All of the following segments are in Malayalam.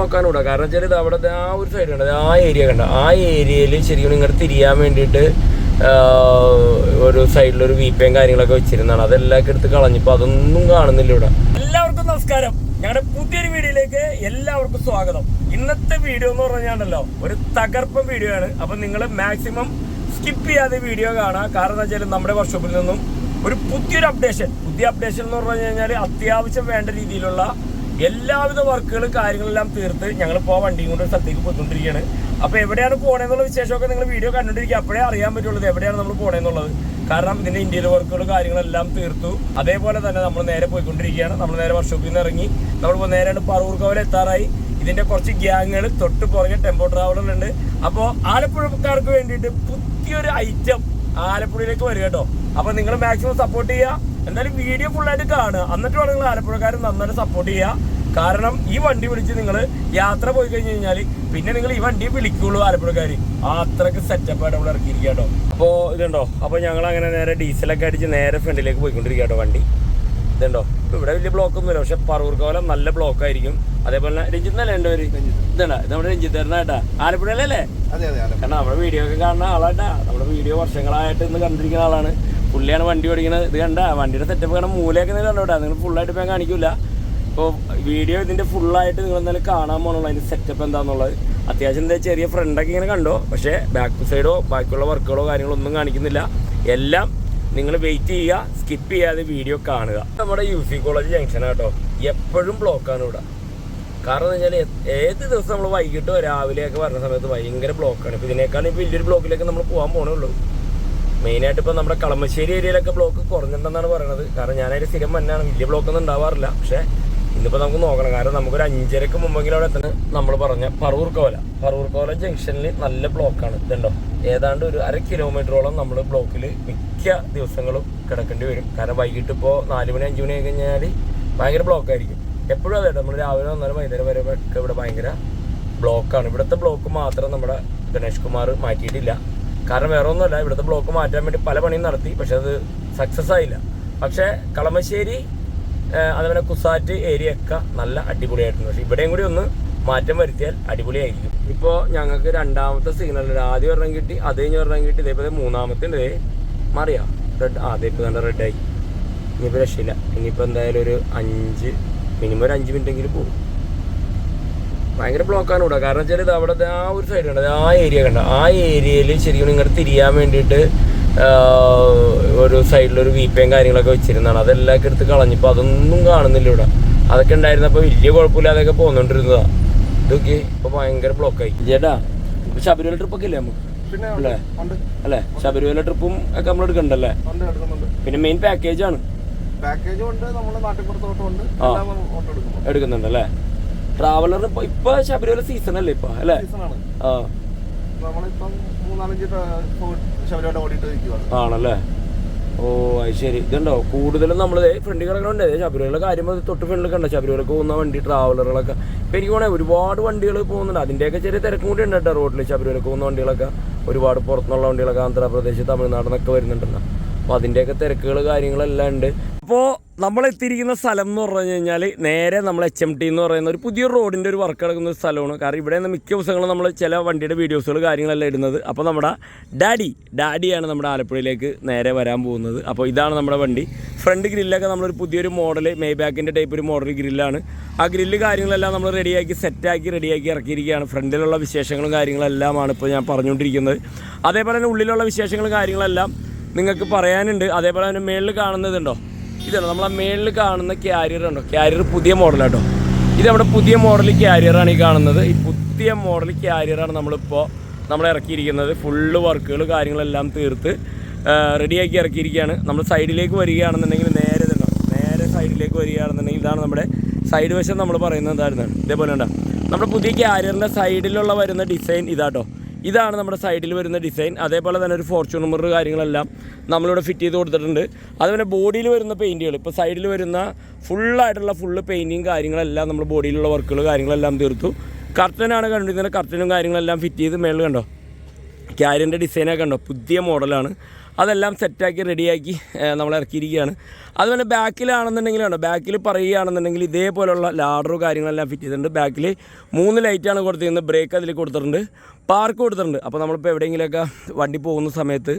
നോക്കാനൂടാ. കാരണം വെച്ചാൽ ഇത് അവിടെ ആ ഒരു സൈഡ് ഉണ്ട് ആ ഏരിയ കണ്ട? ആ ഏരിയയിൽ ശരിക്കും ഇങ്ങോട്ട് തിരിയാൻ വേണ്ടിയിട്ട് ഒരു സൈഡിലൊരു വീപ്പയും കാര്യങ്ങളൊക്കെ വെച്ചിരുന്നതാണ്. അതെല്ലാം എടുത്ത് കളഞ്ഞപ്പോൾ അതൊന്നും കാണുന്നില്ല ഇവിടെ. എല്ലാവർക്കും നമസ്കാരം. ഞങ്ങളുടെ പുതിയൊരു വീഡിയോയിലേക്ക് എല്ലാവർക്കും സ്വാഗതം. ഇന്നത്തെ വീഡിയോ എന്ന് പറഞ്ഞാണല്ലോ ഒരു തകർപ്പൻ വീഡിയോ ആണ്. അപ്പൊ നിങ്ങൾ മാക്സിമം സ്കിപ്പ് ചെയ്യാതെ വീഡിയോ കാണാം. കാരണം എന്താ വെച്ചാൽ നമ്മുടെ വർക്ക്ഷോപ്പിൽ നിന്നും ഒരു പുതിയൊരു അപ്ഡേഷൻ പുതിയ അപ്ഡേഷൻ എന്ന് പറഞ്ഞു കഴിഞ്ഞാൽ അത്യാവശ്യം വേണ്ട രീതിയിലുള്ള എല്ലാവിധ വർക്കുകളും കാര്യങ്ങളെല്ലാം തീർത്ത് ഞങ്ങളിപ്പോൾ വണ്ടിയും കൊണ്ട് സ്ഥലത്തേക്ക് പോയിക്കൊണ്ടിരിക്കുകയാണ്. അപ്പോൾ എവിടെയാണ് പോണേന്നുള്ള വിശേഷമൊക്കെ നിങ്ങൾ വീഡിയോ കണ്ടുകൊണ്ടിരിക്കുക. അപ്പോഴേ അറിയാൻ പറ്റുള്ളൂ എവിടെയാണ് നമ്മൾ പോണേന്നുള്ളത്. കാരണം ഇതിന്റെ ഇന്ത്യയിൽ വർക്കുകളും കാര്യങ്ങളെല്ലാം തീർത്തു. അതേപോലെ തന്നെ നമ്മൾ നേരെ പോയിക്കൊണ്ടിരിക്കുകയാണ്. നമ്മൾ നേരെ വർക്ക്ഷോപ്പിൽ നിന്ന് ഇറങ്ങി. നമ്മളിപ്പോൾ നേരെ പറവൂർ കവല എത്താറായി. ഇതിന്റെ കുറച്ച് ഗ്യാങ്ങുകൾ തൊട്ട് പുറകെ ടെമ്പോ ട്രാവലറുണ്ട് അപ്പോൾ ആലപ്പുഴക്കാർക്ക് വേണ്ടിയിട്ട് പുതിയൊരു ഐറ്റം ആലപ്പുഴയിലേക്ക് വരിക കേട്ടോ. അപ്പോൾ നിങ്ങൾ മാക്സിമം സപ്പോർട്ട് ചെയ്യുക. എന്തായാലും വീഡിയോ ഫുള്ളായിട്ട് കാണുക. എന്നിട്ട് വേണം നിങ്ങൾ ആലപ്പുഴക്കാർ നന്നായിട്ട് സപ്പോർട്ട് ചെയ്യുക. കാരണം ഈ വണ്ടി വിളിച്ച് നിങ്ങൾ യാത്ര പോയി കഴിഞ്ഞ് കഴിഞ്ഞാൽ പിന്നെ നിങ്ങൾ ഈ വണ്ടി വിളിക്കുള്ളൂ ആലപ്പുഴക്കാർ അത്രയ്ക്ക് സെറ്റപ്പ് ആയിട്ട് നമ്മൾ ഇറക്കിയിരിക്കുക കേട്ടോ. അപ്പോൾ ഇതുണ്ടോ? അപ്പോൾ ഞങ്ങൾ അങ്ങനെ നേരെ ഡീസലൊക്കെ അടിച്ച് നേരെ ഫ്രണ്ടിലേക്ക് പോയിക്കൊണ്ടിരിക്കുക കേട്ടോ വണ്ടി. ഇതുണ്ടോ? ഇവിടെ വലിയ ബ്ലോക്ക് ഒന്നുമില്ല പക്ഷെ പറവൂർക്കോലം നല്ല ബ്ലോക്ക് ആയിരിക്കും. അതേപോലെ തന്നെ രഞ്ജിത്ത് അല്ലേ എന്റെ പേര്? ഇതണ്ട? ഇത് നമ്മുടെ രഞ്ജിത്ത് ഏട്ടാ ആലപ്പുഴയിലല്ലേ? അല്ലേ അതെ അതെ കാരണം നമ്മുടെ വീഡിയോ ഒക്കെ കാണുന്ന ആളാട്ടാ നമ്മുടെ വീഡിയോ വർഷങ്ങളായിട്ട് ഇന്ന് കണ്ടിരിക്കുന്ന ആളാണ്. പുള്ളിയാണ് വണ്ടി ഓടിക്കുന്നത് ഇത് കണ്ട വണ്ടിയുടെ സെറ്റപ്പ് കാണാൻ മൂലയൊക്കെ നിങ്ങൾ കണ്ടോ നിങ്ങൾ ഫുള്ളായിട്ട് ഇപ്പം കാണിക്കില്ല അപ്പോൾ വീഡിയോ ഇതിന്റെ ഫുള്ളായിട്ട് നിങ്ങൾ എന്തായാലും കാണാൻ പോകണുള്ളൂ അതിന്റെ സെറ്റപ്പ് എന്താണെന്നുള്ളത് അത്യാവശ്യം എന്താ ചെറിയ ഫ്രണ്ടൊക്കെ ഇങ്ങനെ കണ്ടോ? പക്ഷേ ബാക്ക് സൈഡോ ബാക്കിയുള്ള വർക്കുകളോ കാര്യങ്ങളോ ഒന്നും കാണിക്കുന്നില്ല. എല്ലാം നിങ്ങൾ വെയിറ്റ് ചെയ്യുക സ്കിപ്പ് ചെയ്യാതെ വീഡിയോ കാണുക. നമ്മുടെ യു സി കോളേജ് ജംഗ്ഷനാണ് കേട്ടോ. എപ്പോഴും ബ്ലോക്കാണ് ഇവിടെ. കാരണം എന്ന് വെച്ചാൽ ഏത് ദിവസം നമ്മൾ വൈകിട്ടോ രാവിലെയൊക്കെ വരുന്ന സമയത്ത് ഭയങ്കര ബ്ലോക്കാണ് ഇപ്പോൾ ഇതിനേക്കാളും ഇപ്പോൾ വലിയൊരു ബ്ലോക്കിലേക്ക് നമ്മൾ പോകാൻ പോകണേ ഉള്ളൂ. മെയിനായിട്ട് ഇപ്പോൾ നമ്മുടെ കളമശ്ശേരി ഏരിയയിലൊക്കെ ബ്ലോക്ക് കുറഞ്ഞിട്ടുണ്ടെന്നാണ് പറയുന്നത് കാരണം ഞാനതിൽ സ്ഥിരം മഞ്ഞാണ് വലിയ ബ്ലോക്കൊന്നും ഉണ്ടാവാറില്ല. പക്ഷേ ഇന്നിപ്പോൾ നമുക്ക് നോക്കണം. കാരണം നമുക്കൊരു അഞ്ചരക്ക് മുമ്പെങ്കിലും അവിടെ എത്തണം നമ്മൾ പറഞ്ഞ പറവൂർ കോല. പറവൂർ കോല ജംഗ്ഷനിൽ നല്ല ബ്ലോക്കാണ് ഇതുണ്ടോ? ഏതാണ്ട് ഒരു അര കിലോമീറ്ററോളം നമ്മൾ ബ്ലോക്കിൽ മിക്ക ദിവസങ്ങളും കിടക്കേണ്ടി വരും. കാരണം വൈകിട്ട് ഇപ്പോൾ നാല് മണി അഞ്ച് മണി ആയി കഴിഞ്ഞാൽ ഭയങ്കര ബ്ലോക്കായിരിക്കും എപ്പോഴും അതെ നമ്മൾ രാവിലെ വന്നാലും വൈകുന്നേരം വരെ ഒക്കെ ഇവിടെ ഭയങ്കര ബ്ലോക്കാണ് ഇവിടുത്തെ ബ്ലോക്ക് മാത്രം നമ്മുടെ ഗണേഷ് കുമാർ മാറ്റിയിട്ടില്ല. കാരണം വേറെ ഒന്നുമല്ല ഇവിടുത്തെ ബ്ലോക്ക് മാറ്റാൻ വേണ്ടി പല പണിയും നടത്തി പക്ഷെ അത് സക്സസ് ആയില്ല. പക്ഷെ കളമശ്ശേരി അതുപോലെ കുസാറ്റ് ഏരിയ ഒക്കെ നല്ല അടിപൊളിയായിട്ടുണ്ട്. പക്ഷെ ഇവിടെയും കൂടി ഒന്ന് മാറ്റം വരുത്തിയാൽ അടിപൊളിയായിരിക്കും. ഇപ്പോൾ ഞങ്ങൾക്ക് രണ്ടാമത്തെ സിഗ്നൽ ആദ്യം ഒരെണ്ണം കിട്ടി അത് കഴിഞ്ഞ് ഒരെണ്ണം കിട്ടി. ഇതേപോലെ മൂന്നാമത്തെ ഉണ്ട്. മറിയാം? റെഡ് ആ ഇപ്പോൾ നല്ല റെഡായി ഇനിയിപ്പോൾ രക്ഷയില്ല. ഇനിയിപ്പോൾ എന്തായാലും ഒരു അഞ്ച് മിനിമം ഒരു അഞ്ച് മിനിറ്റ് എങ്കിലും പോകും. ഭയങ്കര ബ്ലോക്കാണ് ഇവിടെ. കാരണം വെച്ചാൽ ഇത് അവിടെ ആ ഒരു സൈഡ് ഉണ്ട് ആ ഏരിയ കണ്ട? ആ ഏരിയയിൽ ശരിക്കും ഇങ്ങോട്ട് തിരിയാൻ വേണ്ടിയിട്ട് സൈഡിൽ ഒരു സൈഡിലൊരു വീപ്പയും കാര്യങ്ങളൊക്കെ വെച്ചിരുന്നതാണ്. അതെല്ലാം എടുത്ത് കളഞ്ഞപ്പോൾ അതൊന്നും കാണുന്നില്ല ഇവിടെ. അതൊക്കെ ഉണ്ടായിരുന്നപ്പോൾ വലിയ കുഴപ്പമില്ലാതെയൊക്കെ പോന്നുകൊണ്ടിരുന്നതാ ഇതൊക്കെ ഇപ്പോൾ ഭയങ്കര ബ്ലോക്കായി ചേട്ടാ ഇപ്പൊ ശബരിമല ട്രിപ്പൊക്കെ ഇല്ലേ നമുക്ക്? പിന്നെ അല്ലേ? അല്ലേ? ശബരിമല ട്രിപ്പും ഒക്കെ നമ്മൾ എടുക്കണ്ടല്ലേ? പിന്നെ മെയിൻ പാക്കേജ് ആണ്. പാക്കേജും ഉണ്ട് നമ്മുടെ നാട്ടിൻപുറത്തോട്ടും ഉണ്ട്. എടുക്കുന്നുണ്ട് അല്ലേ? ട്രാവലർ ഇപ്പൊ ശബരിമല സീസൺ അല്ലേ ഇപ്പൊ അല്ലേ? ആണല്ലേ? ഓ അത് ശരി. ഇതുണ്ടോ? കൂടുതലും നമ്മൾ ഫ്രണ്ടിൽ കിടക്കണുണ്ട്. ശബരിമല കാര്യം തൊട്ട് ഫ്രണ്ടിൽ കണ്ട ശബരിമലക്ക് പോകുന്ന വണ്ടി ട്രാവലറുകളൊക്കെ ഇപ്പം എനിക്ക് വേണേ ഒരുപാട് വണ്ടികൾ പോകുന്നുണ്ട്. അതിന്റെയൊക്കെ ചെറിയ തിരക്കും കൂടി ഉണ്ട് കേട്ടോ റോഡിൽ ശബരിമലക്ക് പോകുന്ന വണ്ടികളൊക്കെ. ഒരുപാട് പുറത്തുനിന്നുള്ള വണ്ടികളൊക്കെ ആന്ധ്രാപ്രദേശ് തമിഴ്നാട് നിന്നൊക്കെ വരുന്നുണ്ടല്ലോ. അപ്പോൾ അതിന്റെയൊക്കെ തിരക്കുകൾ കാര്യങ്ങളെല്ലാം ഉണ്ട്. അപ്പോൾ നമ്മൾ എത്തിയിരിക്കുന്ന സ്ഥലം എന്ന് പറഞ്ഞു കഴിഞ്ഞാൽ നേരെ നമ്മൾ എച്ച് എം ടി എന്ന് പറയുന്ന ഒരു പുതിയ റോഡിന്റെ ഒരു വർക്ക് നടക്കുന്ന ഒരു സ്ഥലമാണ്. കാരണം ഇവിടെ നിന്ന് മിക്ക ദിവസങ്ങളും നമ്മൾ ചില വണ്ടിയുടെ വീഡിയോസുകൾ കാര്യങ്ങളെല്ലാം ഇടുന്നത്. അപ്പോൾ നമ്മുടെ ഡാഡി ഡാഡിയാണ് നമ്മുടെ ആലപ്പുഴയിലേക്ക് നേരെ വരാൻ പോകുന്നത്. അപ്പോൾ ഇതാണ് നമ്മുടെ വണ്ടി. ഫ്രണ്ട് ഗ്രില്ലൊക്കെ നമ്മളൊരു പുതിയൊരു മോഡൽ മേ ബാക്കിന്റെ ടൈപ്പ് ഒരു മോഡൽ ഗ്രില്ലാണ് ആ ഗ്രില്ല് കാര്യങ്ങളെല്ലാം നമ്മൾ റെഡിയാക്കി സെറ്റാക്കി റെഡിയാക്കി ഇറക്കിയിരിക്കുകയാണ്. ഫ്രണ്ടിലുള്ള വിശേഷങ്ങളും കാര്യങ്ങളെല്ലാമാണ് ഇപ്പോൾ ഞാൻ പറഞ്ഞുകൊണ്ടിരിക്കുന്നത്. അതേപോലെ തന്നെ ഉള്ളിലുള്ള വിശേഷങ്ങളും കാര്യങ്ങളെല്ലാം നിങ്ങൾക്ക് പറയാനുണ്ട്. അതേപോലെ തന്നെ മേളിൽ കാണുന്നതുണ്ടോ ഇതാണ് നമ്മളെ മേളിൽ കാണുന്ന ക്യാരിയർ ഉണ്ടോ? ക്യാരിയർ പുതിയ മോഡലാട്ടോ ഇത് നമ്മുടെ പുതിയ മോഡൽ ക്യാരിയറാണ് ഈ കാണുന്നത്. ഈ പുതിയ മോഡൽ ക്യാരിയറാണ് നമ്മളിപ്പോൾ നമ്മൾ ഇറക്കിയിരിക്കുന്നത്. ഫുള്ള് വർക്കുകൾ കാര്യങ്ങളെല്ലാം തീർത്ത് റെഡിയാക്കി ഇറക്കിയിരിക്കുകയാണ്. നമ്മൾ സൈഡിലേക്ക് വരികയാണെന്നുണ്ടെങ്കിൽ നേരെ തന്നെ നേരെ സൈഡിലേക്ക് വരികയാണെന്നുണ്ടെങ്കിൽ ഇതാണ് നമ്മുടെ സൈഡ് വശം നമ്മൾ പറയുന്നത് എന്തായിരുന്നു ഇതേപോലെ ഉണ്ടോ നമ്മുടെ പുതിയ ക്യാരിയറിന്റെ സൈഡിലുള്ള വരുന്ന ഡിസൈൻ ഇതാട്ടോ. ഇതാണ് നമ്മുടെ സൈഡിൽ വരുന്ന ഡിസൈൻ. അതേപോലെ തന്നെ ഒരു ഫോർച്യൂണർ കാര്യങ്ങളെല്ലാം നമ്മളിവിടെ ഫിറ്റ് ചെയ്ത് കൊടുത്തിട്ടുണ്ട്. അതുപോലെ ബോഡിയിൽ വരുന്ന പെയിന്റുകൾ ഇപ്പോൾ സൈഡിൽ വരുന്ന ഫുള്ളായിട്ടുള്ള ഫുള്ള് പെയിന്റിങ് കാര്യങ്ങളെല്ലാം നമ്മൾ ബോഡിയിലുള്ള വർക്കുകൾ കാര്യങ്ങളെല്ലാം തീർത്തു. കർട്ടനാണ് കണ്ടിരുന്നത് കർട്ടനും കാര്യങ്ങളെല്ലാം ഫിറ്റ് ചെയ്ത് മേളിൽ കണ്ടോ? ക്യാരിയറിന്റെ ഡിസൈനൊക്കെ കണ്ടോ? പുതിയ മോഡലാണ് അതെല്ലാം സെറ്റാക്കി റെഡിയാക്കി നമ്മൾ ഇറക്കിയിരിക്കുകയാണ്. അതുപോലെ ബാക്കിലാണെന്നുണ്ടെങ്കിൽ കണ്ടോ? ബാക്കിൽ പറയുകയാണെന്നുണ്ടെങ്കിൽ ഇതേപോലെയുള്ള ലാഡറും കാര്യങ്ങളെല്ലാം ഫിറ്റ് ചെയ്തിട്ടുണ്ട്. ബാക്കിൽ മൂന്ന് ലൈറ്റാണ് കൊടുത്തിരിക്കുന്നത്. ബ്രേക്ക് അതിൽ കൊടുത്തിട്ടുണ്ട്. പാർക്ക് കൊടുത്തിട്ടുണ്ട്. അപ്പോൾ നമ്മളിപ്പോൾ എവിടെയെങ്കിലുമൊക്കെ വണ്ടി പോകുന്ന സമയത്ത്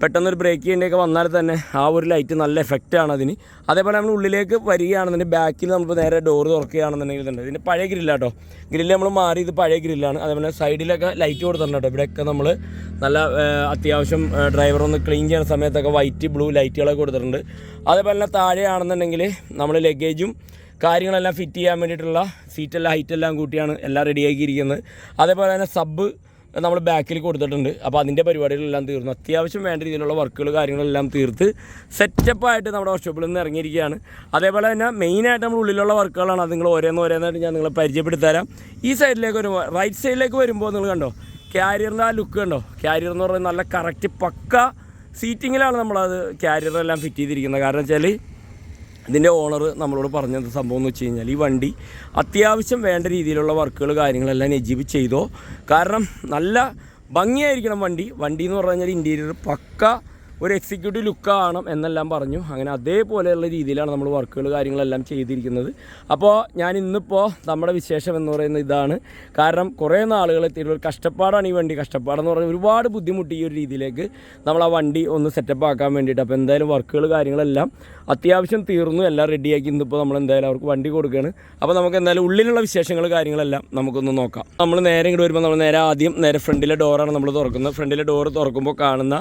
പെട്ടെന്നൊരു ബ്രേക്ക് ചെയ്യേണ്ടിയൊക്കെ വന്നാൽ തന്നെ ആ ഒരു ലൈറ്റ് നല്ല എഫക്റ്റാണ് അതിന്. അതേപോലെ നമ്മൾ ഉള്ളിലേക്ക് വരികയാണെന്നുണ്ടെങ്കിൽ ബാക്കിൽ നമ്മൾ നേരെ ഡോർ തുറക്കുകയാണെന്നുണ്ടെങ്കിൽ ഇതുണ്ട് ഇതിന്റെ പഴയ ഗ്രില്ല കേട്ടോ ഗ്രില്ല് നമ്മൾ മാറി ഇത് പഴയ ഗ്രില്ലാണ് അതേപോലെ സൈഡിലൊക്കെ ലൈറ്റ് കൊടുത്തിട്ടുണ്ട് കേട്ടോ. ഇവിടെയൊക്കെ നമ്മൾ നല്ല അത്യാവശ്യം ഡ്രൈവർ ഒന്ന് ക്ലീൻ ചെയ്യുന്ന സമയത്തൊക്കെ വൈറ്റ് ബ്ലൂ ലൈറ്റുകളൊക്കെ കൊടുത്തിട്ടുണ്ട്. അതേപോലെ തന്നെ താഴെയാണെന്നുണ്ടെങ്കിൽ നമ്മൾ ലഗേജും കാര്യങ്ങളെല്ലാം ഫിറ്റ് ചെയ്യാൻ വേണ്ടിയിട്ടുള്ള സീറ്റെല്ലാം ഹൈറ്റെല്ലാം കൂട്ടിയാണ് എല്ലാം റെഡിയാക്കിയിരിക്കുന്നത് അതേപോലെ തന്നെ സബ് നമ്മൾ ബാക്കിൽ കൊടുത്തിട്ടുണ്ട്. അപ്പോൾ അതിന്റെ പരിപാടികളെല്ലാം തീർന്നു. അത്യാവശ്യം വേണ്ട രീതിയിലുള്ള വർക്കുകൾ കാര്യങ്ങളെല്ലാം തീർത്ത് സെറ്റപ്പായിട്ട് നമ്മുടെ വർക്ക്ഷോപ്പിൽ നിന്ന് ഇറങ്ങിയിരിക്കുകയാണ്. അതേപോലെ തന്നെ മെയിനായിട്ട് നമ്മൾ ഉള്ളിലുള്ള വർക്കുകളാണ് അത് നിങ്ങൾ ഓരോന്ന് ഓരോന്നായിട്ട് ഞാൻ നിങ്ങളെ പരിചയപ്പെടുത്തി തരാം ഈ സൈഡിലേക്ക് വരുമ്പോൾ റൈറ്റ് സൈഡിലേക്ക് വരുമ്പോൾ നിങ്ങൾ കണ്ടോ? ക്യാരിയറിന്റെ ആ ലുക്ക് കണ്ടോ? ക്യാരിയർ എന്ന് പറയുന്നത് നല്ല കറക്റ്റ് പക്ക സീറ്റിങ്ങിലാണ് നമ്മളത് ക്യാരിയറെല്ലാം ഫിറ്റ് ചെയ്തിരിക്കുന്നത്. കാരണം വെച്ചാൽ ഇതിന്റെ ഓണർ നമ്മളോട് പറഞ്ഞത് സംഭവം എന്ന് വെച്ച് കഴിഞ്ഞാൽ ഈ വണ്ടി അത്യാവശ്യം വേണ്ട രീതിയിലുള്ള വർക്കുകൾ കാര്യങ്ങളെല്ലാം നജീബ് ചെയ്തോ. കാരണം നല്ല ഭംഗിയായിരിക്കണം വണ്ടി. വണ്ടി എന്ന് പറഞ്ഞു കഴിഞ്ഞാൽ ഇന്റീരിയർ പക്ക ഒരു എക്സിക്യൂട്ടീവ് ലുക്ക് ആവണം എന്നെല്ലാം പറഞ്ഞു. അങ്ങനെ അതേപോലെയുള്ള രീതിയിലാണ് നമ്മൾ വർക്കുകൾ കാര്യങ്ങളെല്ലാം ചെയ്തിരിക്കുന്നത്. അപ്പോൾ ഞാൻ ഇന്നിപ്പോൾ നമ്മുടെ വിശേഷം എന്ന് പറയുന്ന ഇതാണ്. കാരണം കുറേ നാളുകൾ എത്തിയിട്ട് ഒരു കഷ്ടപ്പാടാണ് ഈ വണ്ടി. കഷ്ടപ്പാടെന്ന് പറഞ്ഞാൽ ഒരുപാട് ബുദ്ധിമുട്ട് ഈ ഒരു രീതിയിലേക്ക് നമ്മൾ ആ വണ്ടി ഒന്ന് സെറ്റപ്പ് ആക്കാൻ വേണ്ടിയിട്ട്. അപ്പോൾ എന്തായാലും വർക്കുകൾ കാര്യങ്ങളെല്ലാം അത്യാവശ്യം തീർന്നു. എല്ലാം റെഡിയാക്കി ഇന്നിപ്പോൾ നമ്മൾ എന്തായാലും അവർക്ക് വണ്ടി കൊടുക്കുകയാണ്. അപ്പോൾ നമുക്ക് എന്തായാലും ഉള്ളിലുള്ള വിശേഷങ്ങൾ കാര്യങ്ങളെല്ലാം നമുക്കൊന്ന് നോക്കാം. നമ്മൾ നേരെ ഇങ്ങോട്ട് വരുമ്പോൾ നമ്മൾ നേരെ ആദ്യം നേരെ ഫ്രണ്ടിലെ ഡോറാണ് നമ്മൾ തുറക്കുന്നത്. ഫ്രണ്ടിലെ ഡോറ് തുറക്കുമ്പോൾ കാണുന്ന